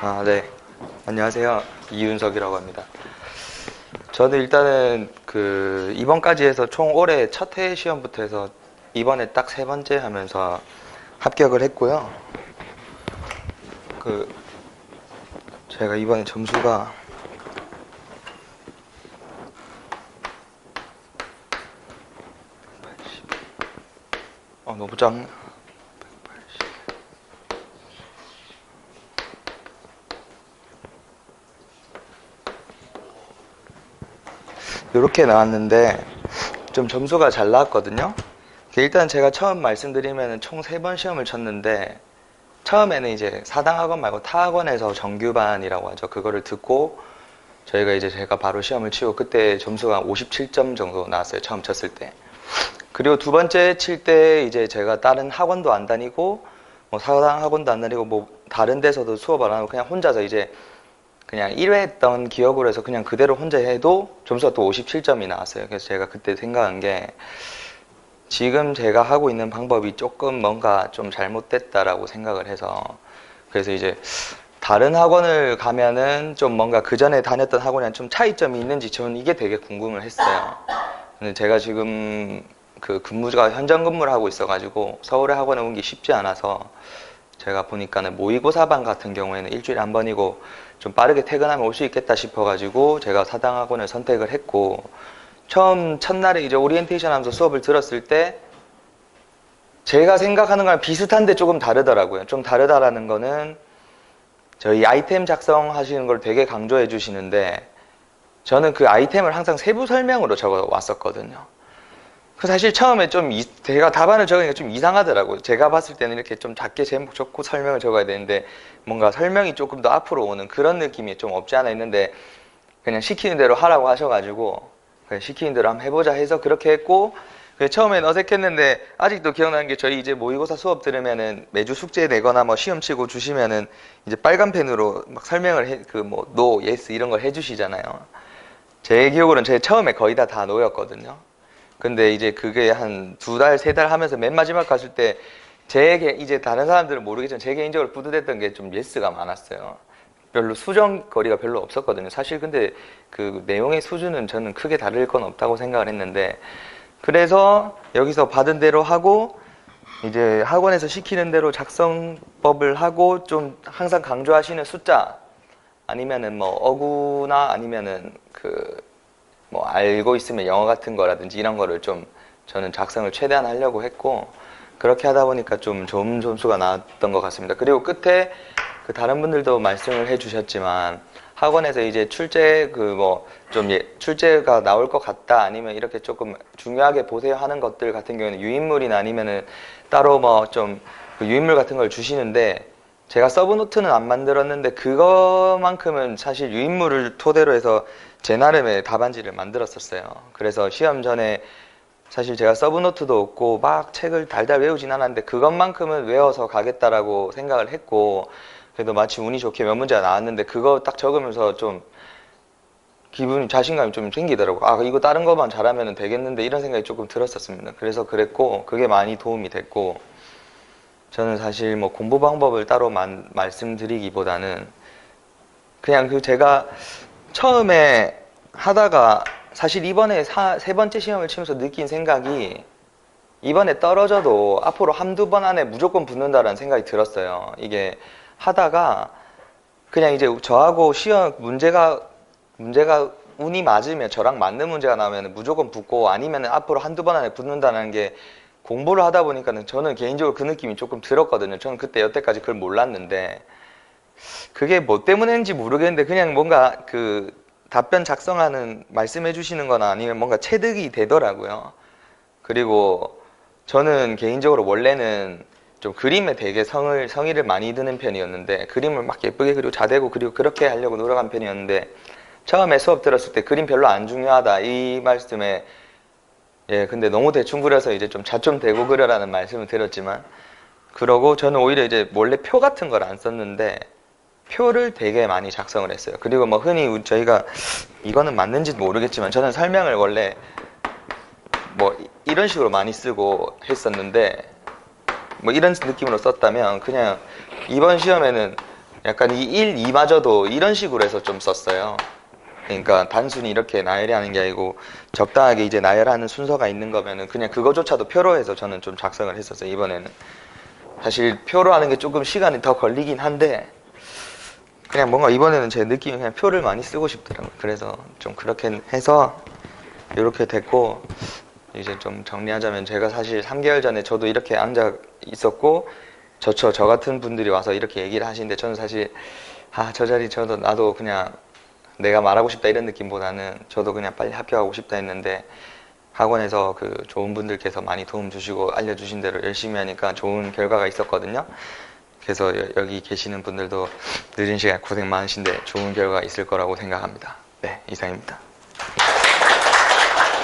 아, 네. 안녕하세요. 이윤석이라고 합니다. 저는 일단은 그 이번까지 해서 총 올해 첫해 시험부터 해서 이번에 딱 세 번째 하면서 합격을 했고요. 그 제가 이번에 점수가 어, 너무 작 이렇게 나왔는데 좀 점수가 잘 나왔거든요. 일단 제가 처음 말씀드리면 총 세 번 시험을 쳤는데 처음에는 이제 사당 학원 말고 타 학원에서 정규반이라고 하죠. 그거를 듣고 저희가 이제 제가 바로 시험을 치고 그때 점수가 57점 정도 나왔어요. 처음 쳤을 때. 그리고 두 번째 칠 때 이제 제가 다른 학원도 안 다니고 뭐 사당 학원도 안 다니고 뭐 다른 데서도 수업 안 하고 그냥 혼자서 이제 그냥 1회 했던 기억으로 해서 그냥 그대로 혼자 해도 점수가 또 57점이 나왔어요. 그래서 제가 그때 생각한 게 지금 제가 하고 있는 방법이 조금 뭔가 좀 잘못됐다라고 생각을 해서 그래서 이제 다른 학원을 가면은 좀 뭔가 그 전에 다녔던 학원이랑 좀 차이점이 있는지 저는 이게 되게 궁금을 했어요. 근데 제가 지금 그 근무가 현장 근무를 하고 있어가지고 서울에 학원에 온 게 쉽지 않아서 제가 보니까는 모의고사반 같은 경우에는 일주일에 한 번이고 좀 빠르게 퇴근하면 올 수 있겠다 싶어가지고 제가 사당 학원을 선택을 했고 처음 첫날에 이제 오리엔테이션 하면서 수업을 들었을 때 제가 생각하는 거랑 비슷한데 조금 다르더라고요. 좀 다르다라는 거는 저희 아이템 작성하시는 걸 되게 강조해 주시는데 저는 그 아이템을 항상 세부 설명으로 적어 왔었거든요. 그 사실 처음에 좀 이- 제가 답안을 적으니까 좀 이상하더라고요. 제가 봤을 때는 이렇게 좀 작게 제목 적고 설명을 적어야 되는데 뭔가 설명이 조금 더 앞으로 오는 그런 느낌이 좀 없지 않아 있는데 그냥 시키는 대로 하라고 하셔가지고 그냥 시키는 대로 한번 해보자 해서 그렇게 했고 그 처음엔 어색했는데 아직도 기억나는 게 저희 이제 모의고사 수업 들으면은 매주 숙제 내거나 뭐 시험 치고 주시면은 이제 빨간 펜으로 막 설명을 해 그 뭐 노, 예스 이런 걸 해주시잖아요. 제 기억으로는 제 처음에 거의 다 다 노였거든요. 근데 이제 그게 한 두 달, 세 달 하면서 맨 마지막 갔을 때 제게 이제 다른 사람들은 모르겠지만 제 개인적으로 뿌듯했던 게 좀 예스가 많았어요. 별로 수정 거리가 별로 없었거든요. 사실 근데 그 내용의 수준은 저는 크게 다를 건 없다고 생각을 했는데 그래서 여기서 받은 대로 하고 이제 학원에서 시키는 대로 작성법을 하고 좀 항상 강조하시는 숫자 아니면은 뭐 어구나 아니면은 그 뭐 알고 있으면 영어 같은 거라든지 이런 거를 좀 저는 작성을 최대한 하려고 했고 그렇게 하다 보니까 좀 좋은 점수가 나왔던 것 같습니다. 그리고 끝에 그 다른 분들도 말씀을 해주셨지만 학원에서 이제 출제 그 뭐 좀 출제가 나올 것 같다 아니면 이렇게 조금 중요하게 보세요 하는 것들 같은 경우에는 유인물이나 아니면은 따로 뭐좀그 유인물 같은 걸 주시는데 제가 서브 노트는 안 만들었는데 그거만큼은 사실 유인물을 토대로 해서 제 나름의 답안지를 만들었었어요. 그래서 시험 전에 사실 제가 서브 노트도 없고 막 책을 달달 외우진 않았는데 그것만큼은 외워서 가겠다라고 생각을 했고 그래도 마치 운이 좋게 몇 문제가 나왔는데 그거 딱 적으면서 좀 기분 자신감이 좀 생기더라고. 아 이거 다른 것만 잘하면 되겠는데 이런 생각이 조금 들었었습니다. 그래서 그랬고 그게 많이 도움이 됐고 저는 사실 뭐 공부 방법을 따로 만- 말씀드리기보다는 그냥 그 제가 처음에 하다가 사실 이번에 사- 세 번째 시험을 치면서 느낀 생각이 이번에 떨어져도 앞으로 한두 번 안에 무조건 붙는다라는 생각이 들었어요. 이게 하다가 그냥 이제 저하고 시험 문제가 문제가 운이 맞으면 저랑 맞는 문제가 나오면 무조건 붙고 아니면 앞으로 한두 번 안에 붙는다는 게 공부를 하다 보니까는 저는 개인적으로 그 느낌이 조금 들었거든요. 저는 그때 여태까지 그걸 몰랐는데 그게 뭐 때문인지 모르겠는데 그냥 뭔가 그 답변 작성하는 말씀해 주시는 거나 아니면 뭔가 체득이 되더라고요. 그리고 저는 개인적으로 원래는 좀 그림에 되게 성을 성의를 많이 드는 편이었는데 그림을 막 예쁘게 그리고 자대고 그리고 그렇게 하려고 노력한 편이었는데 처음에 수업 들었을 때 그림 별로 안 중요하다 이 말씀에 예 근데 너무 대충 그려서 이제 좀 자 좀 대고 그려라는 말씀을 드렸지만 그러고 저는 오히려 이제 원래 표 같은 걸 안 썼는데 표를 되게 많이 작성을 했어요. 그리고 뭐 흔히 저희가 이거는 맞는지 모르겠지만 저는 설명을 원래 뭐 이- 이런 식으로 많이 쓰고 했었는데 뭐 이런 느낌으로 썼다면 그냥 이번 시험에는 약간 이 1, 2마저도 이런 식으로 해서 좀 썼어요. 그러니까 단순히 이렇게 나열하는 게 아니고 적당하게 이제 나열하는 순서가 있는 거면은 그냥 그거조차도 표로 해서 저는 좀 작성을 했었어요. 이번에는. 사실 표로 하는 게 조금 시간이 더 걸리긴 한데 그냥 뭔가 이번에는 제 느낌이 그냥 표를 많이 쓰고 싶더라고요. 그래서 좀 그렇게 해서 이렇게 됐고 이제 좀 정리하자면 제가 사실 3개월 전에 저도 이렇게 앉아 있었고 저저 저 같은 분들이 와서 이렇게 얘기를 하시는데 저는 사실 아 저 자리 저도 나도 그냥 내가 말하고 싶다 이런 느낌보다는 저도 그냥 빨리 합격하고 싶다 했는데 학원에서 그 좋은 분들께서 많이 도움 주시고 알려주신 대로 열심히 하니까 좋은 결과가 있었거든요. 그래서 여- 여기 계시는 분들도 늦은 시간 고생 많으신데 좋은 결과가 있을 거라고 생각합니다. 네, 이상입니다.